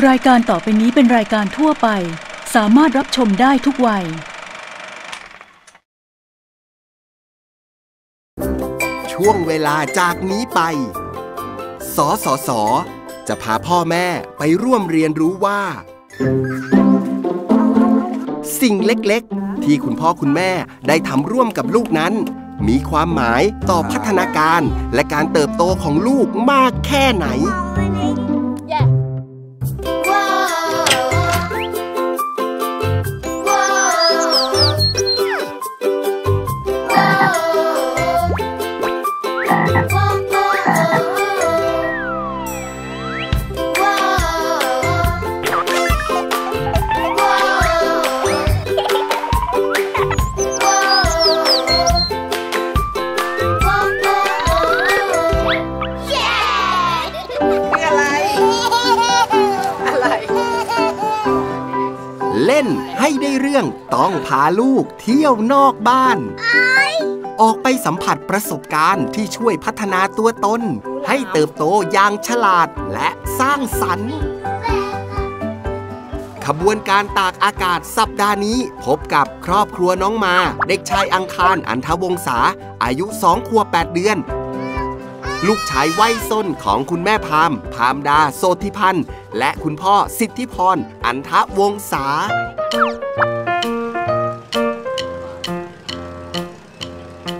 รายการต่อไปนี้เป็นรายการทั่วไป สามารถรับชมได้ทุกวัย ช่วงเวลาจากนี้ไป สสส จะพาพ่อแม่ไปร่วมเรียนรู้ว่า สิ่งเล็กๆ ที่คุณพ่อคุณแม่ได้ทำร่วมกับลูกนั้น มีความหมายต่อพัฒนาการและการเติบโตของลูกมากแค่ไหน เล่นให้ได้เรื่องต้องพาลูกเที่ยวนอกบ้าน ออกไปสัมผัสประสบการณ์ที่ช่วยพัฒนาตัวตน ให้เติบโตอย่างฉลาดและสร้างสรรค์ ขบวนการตากอากาศสัปดาห์นี้ พบกับครอบครัวน้องมา เด็กชายอังคารอันทวงศาอายุ2ขวบ8เดือน ลูกชายวัยส้นของคุณแม่พาม พามดาโสธิพันธ์ และคุณพ่อสิทธิพร อันทวงศา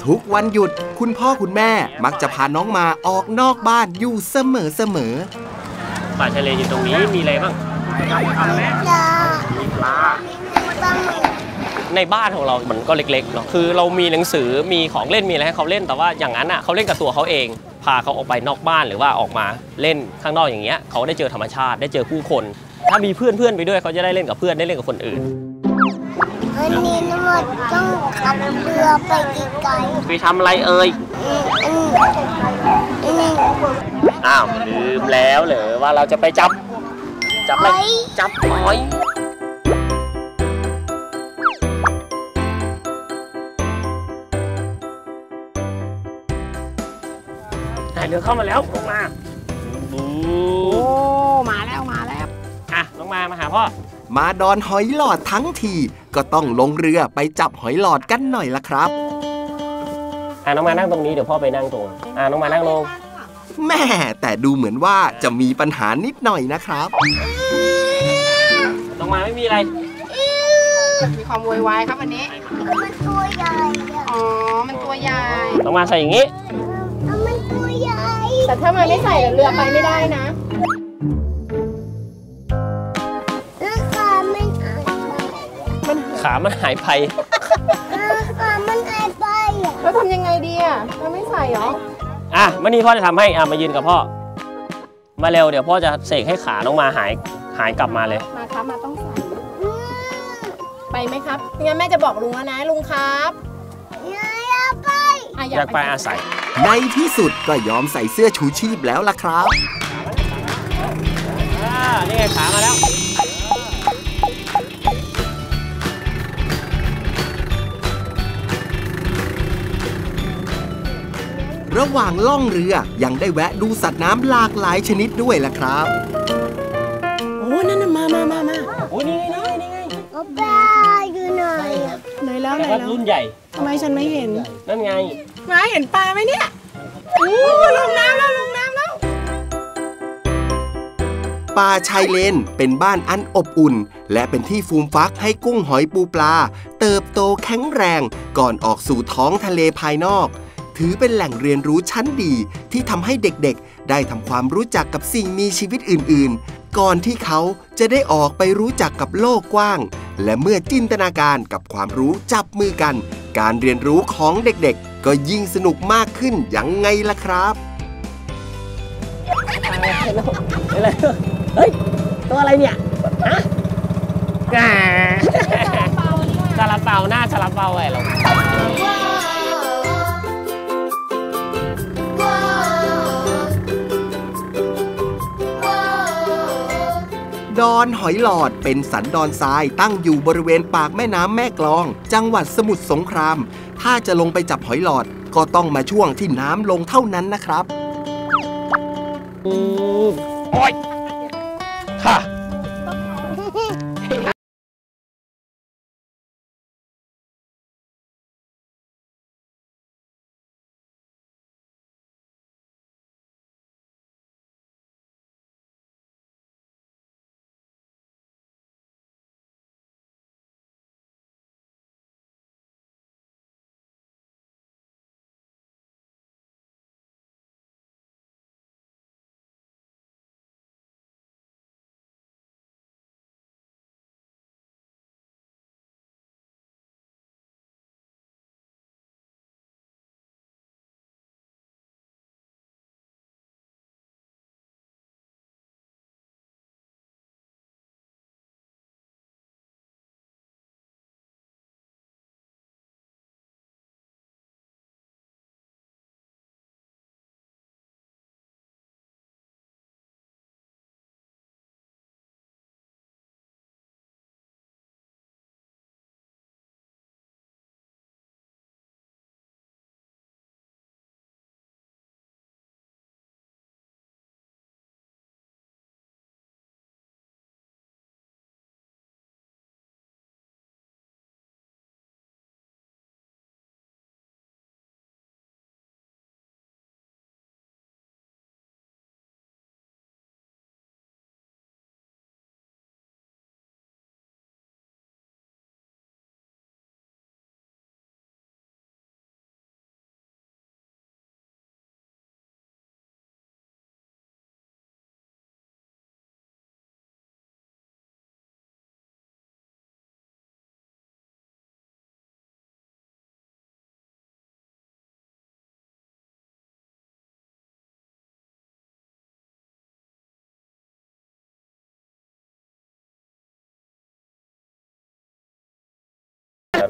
ทุกวันหยุดคุณพ่อคุณแม่มักจะพาน้องมาออกนอกบ้านอยู่เสมอเสมอป่าชายเลนอยู่ตรงนี้มีอะไรบ้างในบ้านของเรา มันก็เล็กๆเนาะ คือเรามีหนังสือ มีของเล่น มีอะไรให้เขาเล่น แต่ว่าอย่างนั้นอะเขาเล่นกับตัวเขาเอง พาเขาออกไปนอกบ้านหรือว่าออกมาเล่นข้างนอกอย่างเงี้ย เขาได้เจอธรรมชาติ ได้เจอผู้คน ถ้ามีเพื่อนเพื่อนๆไปด้วยเขาจะได้เล่นกับเพื่อน ได้เล่นกับคนอื่น วันนี้นวดต้องขับเรือไปไกลไปทำอะไรเอ่ยๆอืมอันนี้อ้าวลืมแล้วเหรอว่าเราจะไปจับ จับอะไรหอยจับหอยไหนเรือเข้ามาแล้วลงมาบูโอ้มาแล้วมาแล้วอะลงมามาหาพ่อมาดอนหอยหลอดทั้งที ก็ต้องลงเรือไปจับหอยหลอดกันหน่อยละครับอะน้องมานั่งตรงนี้เดี๋ยวพ่อไปนั่งตรงอะน้องมานั่งลงแม่แต่ดูเหมือนว่าจะมีปัญหานิดหน่อยนะครับน้องมาไม่มีอะไร มีความโวยวายครับวันนี้ มันตัวใหญ่อะอ๋อ มันตัวใหญ่น้องมาใส่อย่างนี้ มันตัวใหญ่ แต่ถ้ามันไม่ใส่เรือไปไม่ได้นะ ขามันหายไปแล้วขามันหายไปอะแล้วทำยังไงดีอะเราไม่ใส่เหรอ อะมานี่พ่อจะทำให้ อะมายืนกับพ่อ มาเร็วเดี๋ยวพ่อจะเสกให้ขาน้องมาหายหายกลับมาเลย มาครับมาต้องใส่อืมไปไหมครับ งั้นแม่จะบอกลุงแล้วนะลุงครับยายเอาไปอะอยากไปอาศัย ในที่สุดก็ยอมใส่เสื้อชูชีพแล้วล่ะครับอ่านี่ไงขามาแล้ว ระหว่างล่องเรือยังได้แวะดูสัตว์น้ำหลากหลายชนิดด้วยล่ะครับ โอ้ นั่นน่ะมามามามาโอ้ยนี่ไงนี่ไงนี่ไงเอาปลาอยู่ไหนอะไหนแล้วไหนแต่ว่าแล้วรุ่นใหญ่ ทำไมฉันไม่เห็นนั่นไง มาเห็นปลาไหมเนี่ยอู้ลงน้ำแล้วลงน้ำแล้ว ป่าชายเลนเป็นบ้านอันอบอุ่น และเป็นที่ฟูมฟักให้กุ้งหอยปูปลา เติบโตแข็งแรงก่อนออกสู่ท้องทะเลภายนอก ถือเป็นแหล่งเรียนรู้ชั้นดีที่ทำให้เด็กๆ ได้ทำความรู้จักกับสิ่งมีชีวิตอื่นๆ ก่อนที่เขาจะได้ออกไปรู้จักกับโลกกว้าง และเมื่อจินตนาการกับความรู้จับมือกัน การเรียนรู้ของเด็กๆ ก็ยิ่งสนุกมากขึ้นยังไงล่ะครับอะไรเฮ้ย ตัวอะไรเนี่ยอะกาซาลาเปาหน้าซาลาเปาไอ้เรา ดอนหอยหลอดเป็นสันดอนทรายตั้งอยู่บริเวณปากแม่น้ำแม่กลอง จังหวัดสมุทรสงคราม ถ้าจะลงไปจับหอยหลอดก็ต้องมาช่วงที่น้ำลงเท่านั้นนะครับโอ้ยค่ะ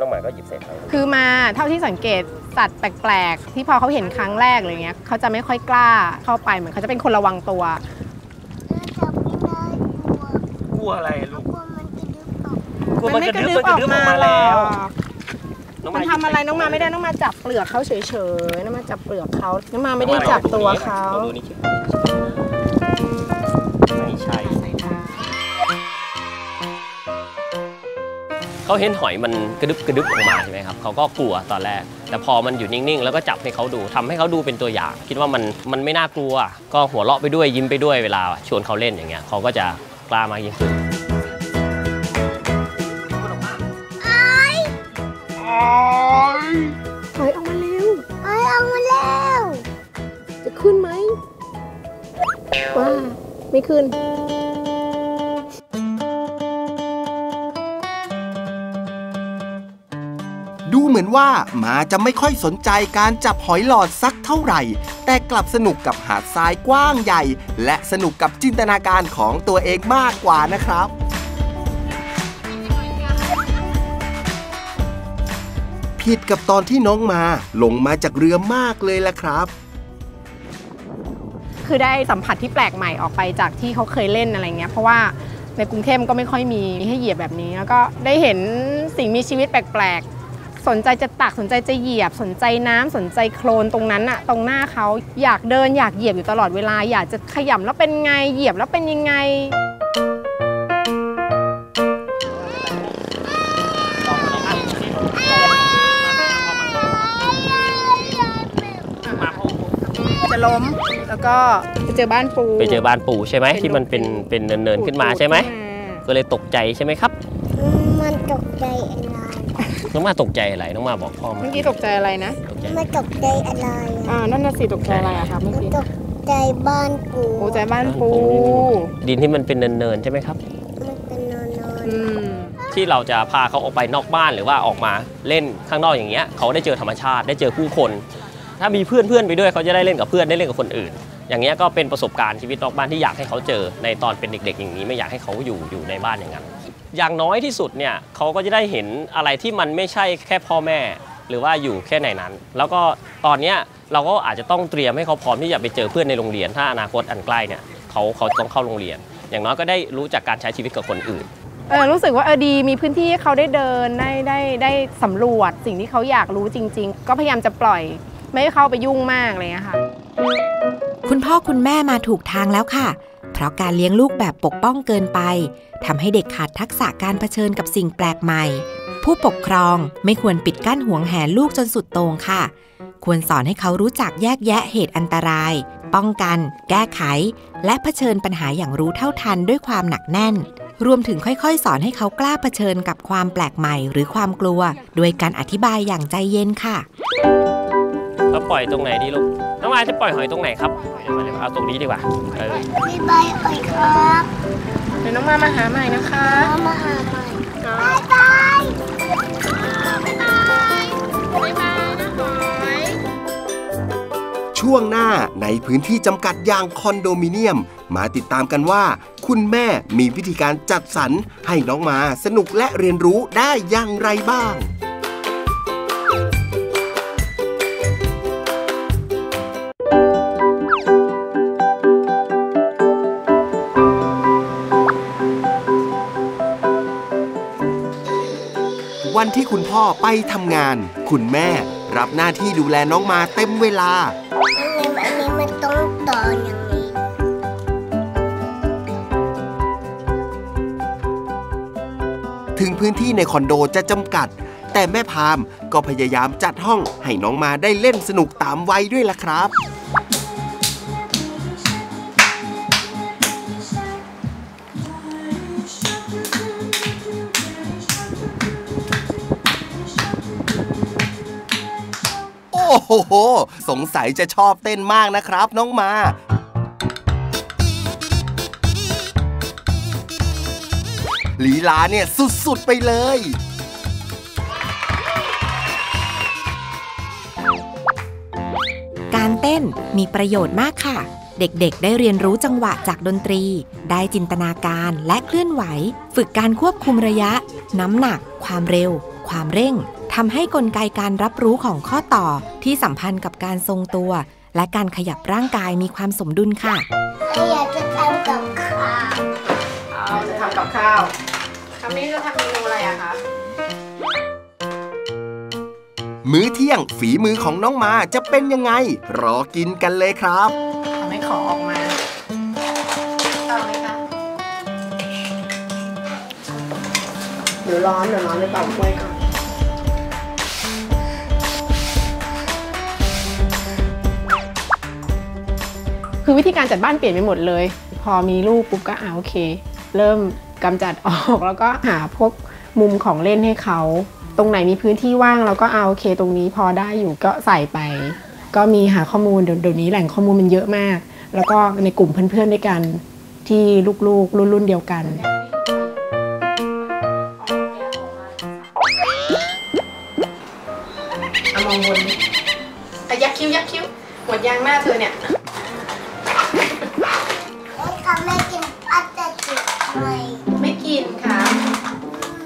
น้องหมาก็หยิบเศษหอยคือมาเท่าที่สังเกตสัตว์แปลกๆ ที่พอเขาเห็นครั้งแรกอะไรเงี้ยเขาจะไม่ค่อยกล้าเข้าไปเหมือนเขาจะเป็นคนระวังตัวกลัวอะไรลูกกลัวมันจะดึกออกกลัวมันกระดึ๊บมันกระดึ๊บออกมาแล้วหรอกมันทำอะไรน้องมาไม่ได้น้องมาจับเปลือกเขาเฉยๆน้องมาจับเปลือกเขาน้องมาไม่ได้จับตัวเขาลองดูนี่ไม่ใช่ เขาเห็นหอยมันกระดึบกระดึบออกมาใช่ไหมครับเขาก็กลัวตอนแรก แต่พอมันอยู่นิ่งๆ แล้วก็จับให้เขาดูทำให้เขาดูเป็นตัวอย่าง คิดว่ามันมันไม่น่ากลัว ก็หัวเราะไปด้วยยิ้มไปด้วยเวลาชวนเขาเล่นอย่างเงี้ยเขาก็จะกล้ามากยิ่งขึ้นหอยออกมาเร็วเอ้ยเอามาแล้วจะขึ้นไหมว่าไม่ขึ้น มือนว่า มาจะไม่ค่อยสนใจการจับหอยหลอดสักเท่าไหร่ แต่กลับสนุกกับหาดทรายกว้างใหญ่ และสนุกกับจินตนาการของตัวเองมากกว่านะครับผิดกับตอนที่น้องมาลงมาจากเรือมากเลยละครับ คือได้สัมผัสที่แปลกใหม่ออกไปจากที่เขาเคยเล่นอะไรเงี้ย เพราะว่าในกรุงเทพก็ไม่ค่อยมีให้เหยียบแบบนี้ แล้วก็ได้เห็นสิ่งมีชีวิตแปลกๆ สนใจจะตักสนใจจะเหยียบ สนใจน้ำสนใจโคลนตรงนั้นอะตรงหน้าเขาอยากเดินอยากเหยียบอยู่ตลอดเวลา อยากจะขยำแล้วเป็นไงเหยียบแล้วเป็นยังไงจะล้มแล้วก็ไปเจอบ้านปูไปเจอบ้านปู่ใช่ไหมที่มันเป็นเป็นเนินๆขึ้นมาใช่ไหมก็เลยตกใจใช่ไหมครับ มันตกใจอะไร น้องมาตกใจอะไรน้องมาบอกพ่อมาเมื่อกี้ตกใจอะไรนะ ตกใจมันตกใจอะไรอ่านั่นน่ะสิตกใจอะไรอะครับเมื่อมันกี้ตกใจบ้านกูโอ้ใจบ้านปู ดินที่มันเป็นเนินๆใช่ไหมครับมันเป็นนอนนอนอืมที่เราจะพาเขาออกไปนอกบ้านหรือว่าออกมาเล่นข้างนอกอย่างเงี้ยเขาได้เจอธรรมชาติได้เจอผู้คน ถ้ามีเพื่อนเพื่อนๆไปด้วยเขาจะได้เล่นกับเพื่อนได้เล่นกับคนอื่น อย่างเงี้ยก็เป็นประสบการณ์ชีวิตนอกบ้านที่อยากให้เขาเจอในตอนเป็นเด็ก ๆ อย่างนี้ไม่อยากให้เขาอยู่อยู่ในบ้านอย่างนั้น อย่างน้อยที่สุดเนี่ยเขาก็จะได้เห็นอะไรที่มันไม่ใช่แค่พ่อแม่ หรือว่าอยู่แค่ในนั้น แล้วก็ตอนเนี้ยเราก็อาจจะต้องเตรียมให้เขาพร้อมที่จะไปเจอเพื่อนในโรงเรียน ถ้าอนาคตอันใกล้เนี่ยเขาเขาต้องเข้าโรงเรียน อย่างน้อยก็ได้รู้จักการใช้ชีวิตกับคนอื่นเออรู้สึกว่าเออดีมีพื้นที่ให้เขาได้เดินได้ได้ได้สำรวจสิ่งที่เขาอยากรู้จริง ๆ ก็พยายามจะปล่อย ไม่ให้เข้าไปยุ่งมากอะไรเลยค่ะ คุณพ่อคุณแม่มาถูกทางแล้วค่ะ เพราะการเลี้ยงลูกแบบปกป้องเกินไปทำให้เด็กขาดทักษะการเผชิญกับสิ่งแปลกใหม่ ผู้ปกครองไม่ควรปิดกั้นห่วงแหนลูกจนสุดโต่งค่ะ ควรสอนให้เขารู้จักแยกแยะเหตุอันตราย ป้องกัน แก้ไข และเผชิญปัญหาอย่างรู้เท่าทันด้วยความหนักแน่น รวมถึงค่อยๆ สอนให้เขากล้าเผชิญกับความแปลกใหม่ หรือความกลัว โดยการอธิบายอย่างใจเย็นค่ะ แล้วปล่อยตรงไหนดีลูก น้องอายจะปล่อยหอยตรงไหนครับเดี๋ยวมาเดี๋ยวเอาตรงนี้ดีกว่าเออมีใบอ่อยครับเดี๋ยวน้องมามาหาใหม่นะคะเอามาหาใหม่บายบายช่วงหน้าในพื้นที่จำกัดอย่างคอนโดมิเนียม มาติดตามกันว่า คุณแม่มีวิธีการจัดสรรให้น้องหมาสนุกและเรียนรู้ได้อย่างไรบ้าง วันที่คุณพ่อไปทำงาน คุณแม่รับหน้าที่ดูแลน้องมาเต็มเวลาอันนี้อันนี้มันต้องต่ออย่างนี้ถึงพื้นที่ในคอนโดจะจำกัด แต่แม่พามก็พยายามจัดห้องให้น้องมาได้เล่นสนุกตามวัยด้วยล่ะครับ อ้โห สงสัยจะชอบเต้นมากนะครับ น้องมาลีลาเนี่ยสุด ๆ ไปเลย การเต้นมีประโยชน์มากค่ะ เด็ก ๆ ได้เรียนรู้จังหวะจากดนตรี ได้จินตนาการและเคลื่อนไหว ฝึกการควบคุมระยะ น้ำหนัก ความเร็ว ความเร่ง ทำให้กลไกการรับรู้ของข้อต่อที่สัมพันธ์กับการทรงตัว และการขยับร่างกายมีความสมดุลค่ะอยากจะทำกับข้าวเราจะทำกับข้าวคำนี้จะทำเมนูอะไรอะคะมื้อเที่ยงฝีมือของน้องมาจะเป็นยังไง รอกินกันเลยครับทำให้ขอออกมาเอาไหมคะเดี๋ยวร้อนเดี๋ยวร้อนเลยเป่ากล้วยก่อน คือวิธีการจัดบ้านเปลี่ยนไปหมดเลย พอมีลูกปุ๊บก็อ่าโอเค เริ่มกำจัดออกแล้วก็หาพวกมุมของเล่นให้เขา ตรงไหนมีพื้นที่ว่างเราก็เอาโอเค ตรงนี้พอได้อยู่ก็ใส่ไป ก็มีหาข้อมูลเดี๋ยวนี้แหล่งข้อมูลมันเยอะมาก แล้วก็ในกลุ่มเพื่อนๆด้วยกันที่ลูกๆ รุ่นรุ่นเดียวกันอามองบนอ่ยักคิ้วยักคิ้วหมดยางหน้าเธอเนี่ย ไม่กินพลาสติกไหมไม่กินค่ะ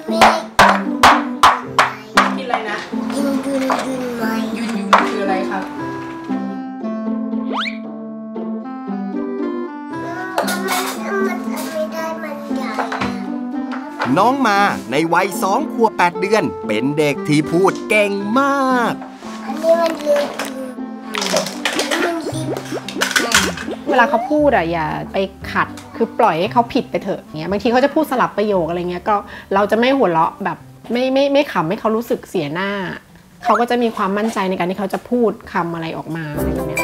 ไม่กินไหมกินอะไรนะกินดุนดุนไหมยุนยุนคืออะไรครับมันมันไม่ได้มันใหญ่อะน้องมาในวัยสองขวบแปดเดือน เป็นเด็กที่พูดเก่งมาก อันนี้มันเยอ ลาเขาพูดอะอย่าไปขัด คือปล่อยให้เขาผิดไปเถอะเงี้ยบางทีเขาจะพูดสลับประโยคอะไรเงี้ยก็เราจะไม่หัวเราะแบบไม่ไม่ไม่ขำให้เขารู้สึกเสียหน้า เขาก็จะมีความมั่นใจในการที่เขาจะพูดคำอะไรออกมาอะไรเงี้ย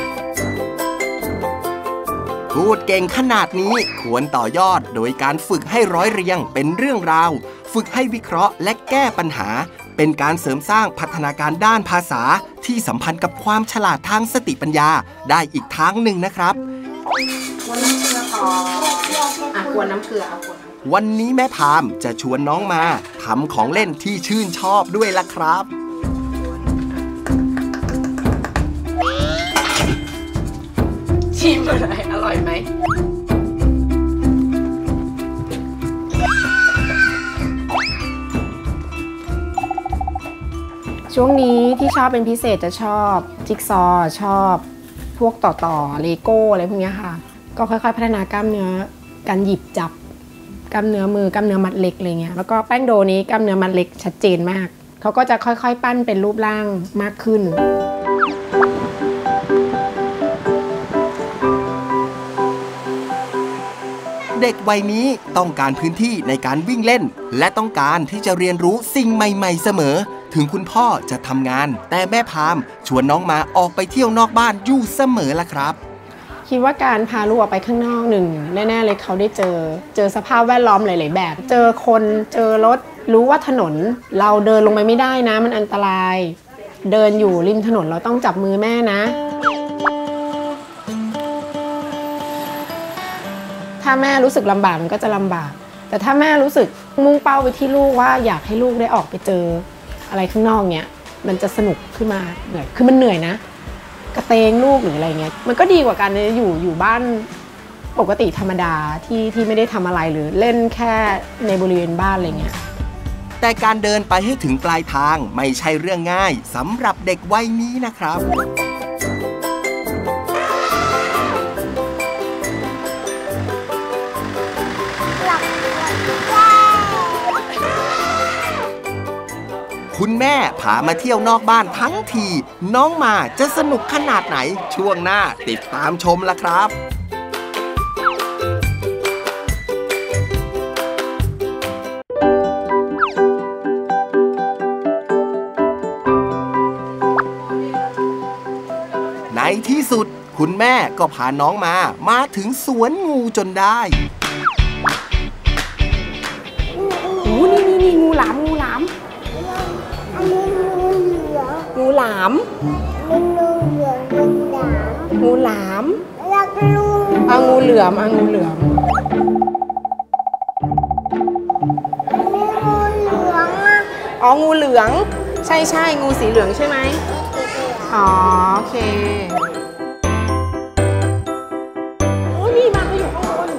พูดเก่งขนาดนี้ควรต่อยอดโดยการฝึกให้ร้อยเรียงเป็นเรื่องราว ฝึกให้วิเคราะห์และแก้ปัญหา เป็นการเสริมสร้างพัฒนาการด้านภาษาที่สัมพันธ์กับความฉลาดทางสติปัญญาได้อีกทางหนึ่งนะครับ วนน้ำเกลือพออะกวนน้ำเกลือเอากวนน้ำวันนี้แม่พามจะชวนน้องมาทำของเล่นที่ชื่นชอบด้วยล่ะครับ ชิมอะไรอร่อยไหมช่วงนี้ที่ชอบเป็นพิเศษจะชอบ จิ๊กซอว์ชอบพ วกต่อต่อเลโก้อะไรพวกนี้ค่ะ ก็ค่อยๆ พัฒนากล้ามเนื้อการหยิบจับกล้ามเนื้อมือกล้ามเนื้อมัดเล็กอะไรเงี้ยแล้วก็แป้งโดนี้กล้ามเนื้อมัดเล็กชัดเจนมากเขาก็จะค่อยๆ ปั้นเป็นรูปร่างมากขึ้นเด็กวัยนี้ต้องการพื้นที่ในการวิ่งเล่น และต้องการที่จะเรียนรู้สิ่งใหม่ ๆ เสมอ ถึงคุณพ่อจะทำงาน แต่แม่พามชวนน้องมาออกไปเที่ยวนอกบ้านอยู่เสมอละครับ คิดว่าการพาลูกออกไปข้างนอกหนึ่งแน่ๆเลยเขาได้เจอ เจอสภาพแวดล้อมหลาย ๆ แบบ เจอคนเจอรถรู้ว่าถนน เราเดินลงไปไม่ได้นะ มันอันตราย เดินอยู่ริมถนนเราต้องจับมือแม่นะถ้าแม่รู้สึกลำบากมันก็จะลำบาก แต่ถ้าแม่รู้สึกมุ่งเป้าไปที่ลูกว่าอยากให้ลูกได้ออกไปเจอ อะไรข้างนอกเนี้ยมันจะสนุกขึ้นมาเหนื่อยคือมันเหนื่อยนะ กระเตงลูกหรืออะไรเงี้ยมันก็ดีกว่าการอยู่อยู่บ้านปกติธรรมดาที่ที่ไม่ได้ทำอะไรหรือเล่นแค่ในบริเวณบ้านอะไรเงี้ยแต่การเดินไปให้ถึงปลายทางไม่ใช่เรื่องง่ายสำหรับเด็กวัยนี้นะครับ คุณแม่พามาเที่ยวนอกบ้านทั้งที น้องมาจะสนุกขนาดไหนช่วงหน้าติดตามชมละครับในที่สุดคุณแม่ก็พาน้องมามาถึงสวนงูจนได้ามอันนี้งูเหลืองงูหนามงูหลามแล้วก็ลูกเอางูเหลือมเอางูเหลือมอันนี้งูเหลืองอะอ๋องูเหลือง ใช่ใช่งูสีเหลืองใช่ไหมอ๋อโอเคโอ้นี่มาเขาอยู่ข้างบน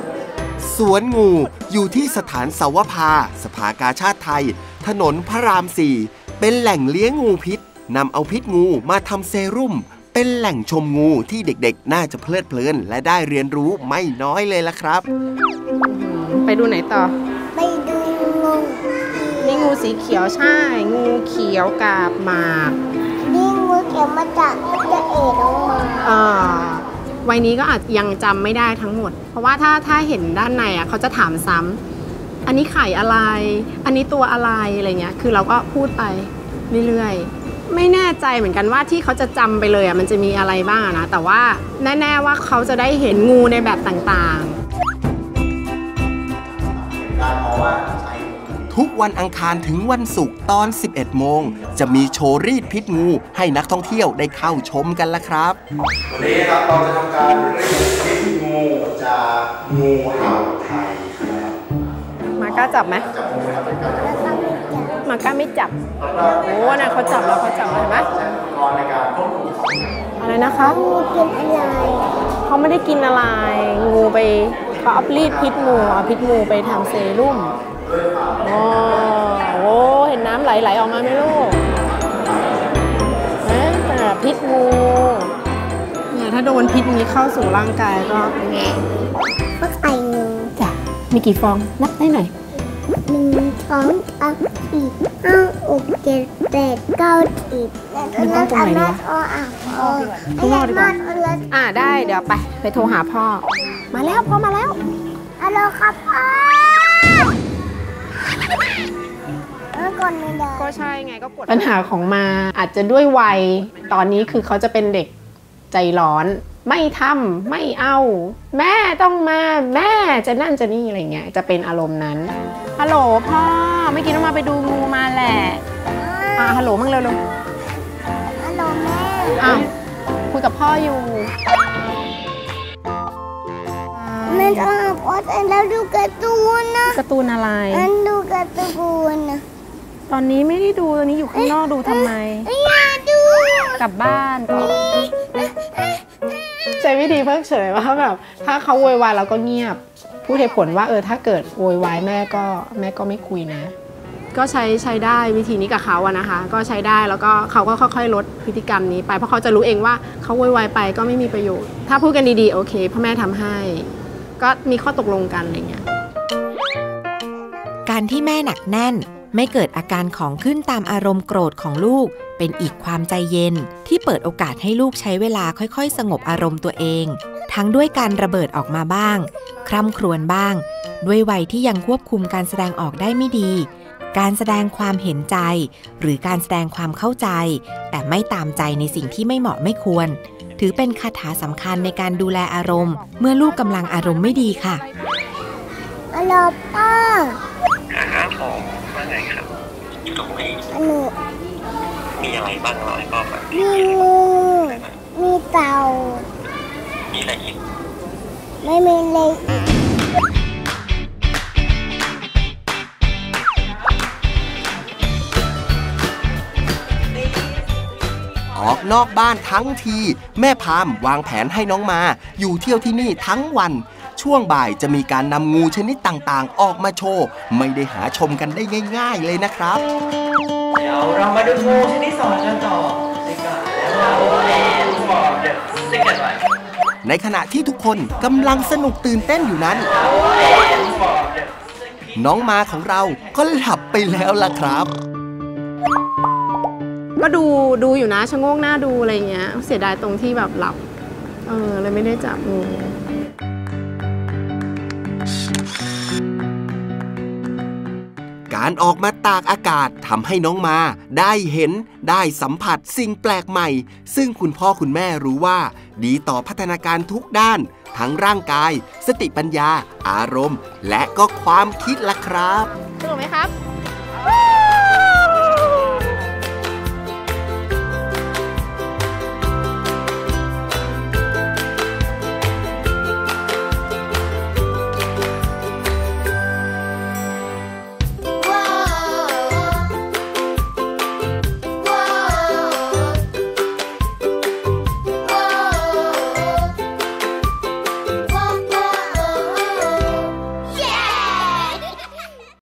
สวนงูอยู่ที่สถานสาวภา สภากาชาติไทย ถนนพระรามสี่เป็นแหล่งเลี้ยงงูพิษ นำเอาพิษงูมาทำเซรุ่ม เป็นแหล่งชมงูที่เด็กๆ น่าจะเพลิดเพลิน และได้เรียนรู้ไม่น้อยเลยละครับ ไปดูไหนต่อ ไปดูงูนี่งูสีเขียวใช่ งูเขียวกาบหมากนี่งูเขียวมาจากจะเอ็ดออกมาอ่าวัยนี้ก็อาจยังจำไม่ได้ทั้งหมด เพราะว่าถ้าถ้าเห็นด้านในอะเขาจะถามซ้ำอันนี้ไข่อะไร อันนี้ตัวอะไรอะไรเงี้ย คือเราก็พูดไปเรื่อยๆ ไม่แน่ใจเหมือนกันว่าที่เขาจะจำไปเลยอะมันจะมีอะไรบ้างอะนะ แต่ว่าแน่ๆว่าเขาจะได้เห็นงูในแบบต่างๆ ทุกวันอังคารถึงวันศุกร์ตอน 11 โมง จะมีโชว์รีดพิษงู ให้นักท่องเที่ยวได้เข้าชมกันละครับวันนี้ครับเราจะทำการรีดพิษงูจากงูเห่าไทยครับมากล้าจับไหม มาก้าไม่จับ โอ้นะเขาจับแล้วเขาจับแล้วเห็นไหมอะไรนะคะงูเป็นอะไรเขาไม่ได้กินอะไรงูไปเขาเอารีดพิษงูเอาพิษงูไปทำเซรุ่มโอ้โหเห็นน้ำไหลไหลๆออกมาไหมลูกนะแต่พิษงูเนี่ยถ้าโดนพิษนี้เข้าสู่ร่างกายก็ก็ไข่งูจ้ะมีกี่ฟองนับได้หน่อย หนึ่งสองสามสี่ห้าหกเจ็ดแปดเก้าสิบแล้วก็นับอันนับออะออข้างนอกดีกว่านับอันนับอ่าได้เดี๋ยวไป ไปโทรหาพ่อ มาแล้วพ่อมาแล้วฮัลโหลครับพ่อเมื่อก่อนไม่ได้ก็ใช่ไงก็กดปัญหาของมาอาจจะด้วยวัยตอนนี้คือเขาจะเป็นเด็กใจร้อน ไม่ทำไม่เอา แม่ต้องมาแม่จะนั่นจะนี่อะไรเงี้ยจะเป็นอารมณ์นั้นฮัลโหลพ่อเมื่อกี้น้องมาไปดูงูมาแหละอ่าฮัลโหลมั่งเร็วฮัลโหลแม่ๆอ้าวคุยกับพ่ออยู่แม่ต้องหาพ่อแต่แล้วดูการ์ตูนนะการ์ตูนอะไรอันดูการ์ตูนนะตอนนี้ไม่ได้ดูตอนนี้อยู่ข้างนอกดูทำไมไม่อยากดูกลับบ้าน ใช้วิธีเพิกเฉยว่าแบบถ้าเขาโวยวายเราก็เงียบ พูดเหตุผลว่าเออถ้าเกิดโวยวายแม่ก็แม่ก็ไม่คุยนะ ก็ใช้ใช้ได้วิธีนี้กับเขาอะนะคะ ก็ใช้ได้แล้วก็เขาก็ค่อยๆ ลดพฤติกรรมนี้ไป เพราะเขาจะรู้เองว่าเขาโวยวายไปก็ไม่มีประโยชน์ ถ้าพูดกันดีๆโอเคพ่อแม่ทำให้ ก็มีข้อตกลงกันอะไรเงี้ยการที่แม่หนักแน่นไม่เกิดอาการของขึ้นตามอารมณ์โกรธของลูก เป็นอีกความใจเย็นที่เปิดโอกาสให้ลูกใช้เวลาค่อยๆ สงบอารมณ์ตัวเอง ทั้งด้วยการระเบิดออกมาบ้าง คร่ำครวญบ้าง ด้วยวัยที่ยังควบคุมการแสดงออกได้ไม่ดี การแสดงความเห็นใจ หรือการแสดงความเข้าใจ แต่ไม่ตามใจในสิ่งที่ไม่เหมาะไม่ควร ถือเป็นคาถาสำคัญในการดูแลอารมณ์ เมื่อลูกกำลังอารมณ์ไม่ดีค่ะฮัลโหลพ่อครับผมว่าไงครับอยู่ตรงไหนฮัลโหล มีอะไรบ้างเล่าให้พ่อฟังมีงูมีเต่า มีอะไรอีก ไม่มีเลยออกนอกบ้านทั้งที แม่พามวางแผนให้น้องมา อยู่เที่ยวที่นี่ทั้งวัน ช่วงบ่ายจะมีการนำงูชนิดต่างๆ ออกมาโชว์ ไม่ได้หาชมกันได้ง่าย ๆ เลยนะครับเดี๋ ยวเรามาดูงูชนิดสองกันต่อเลยก่อนแล้วเราเล่นฟอร์มเดอะซิกเก็ตไว้ในขณะที่ทุกคนกำลังสนุกตื่นเต้นอยู่นั้น น้องมาของเราก็หลับไปแล้วล่ะครับ ก็ดูดูอยู่นะชะโงกหน้าดูอะไรเงี้ย เสียดายตรงที่แบบหลับ เออเลยไม่ได้จับงู การออกมาตากอากาศทำให้น้องมาได้เห็นได้สัมผัสสิ่งแปลกใหม่ ซึ่งคุณพ่อคุณแม่รู้ว่า ดีต่อพัฒนาการทุกด้าน ทั้งร่างกาย สติปัญญา อารมณ์ และก็ความคิดล่ะครับสนุกไหมครับ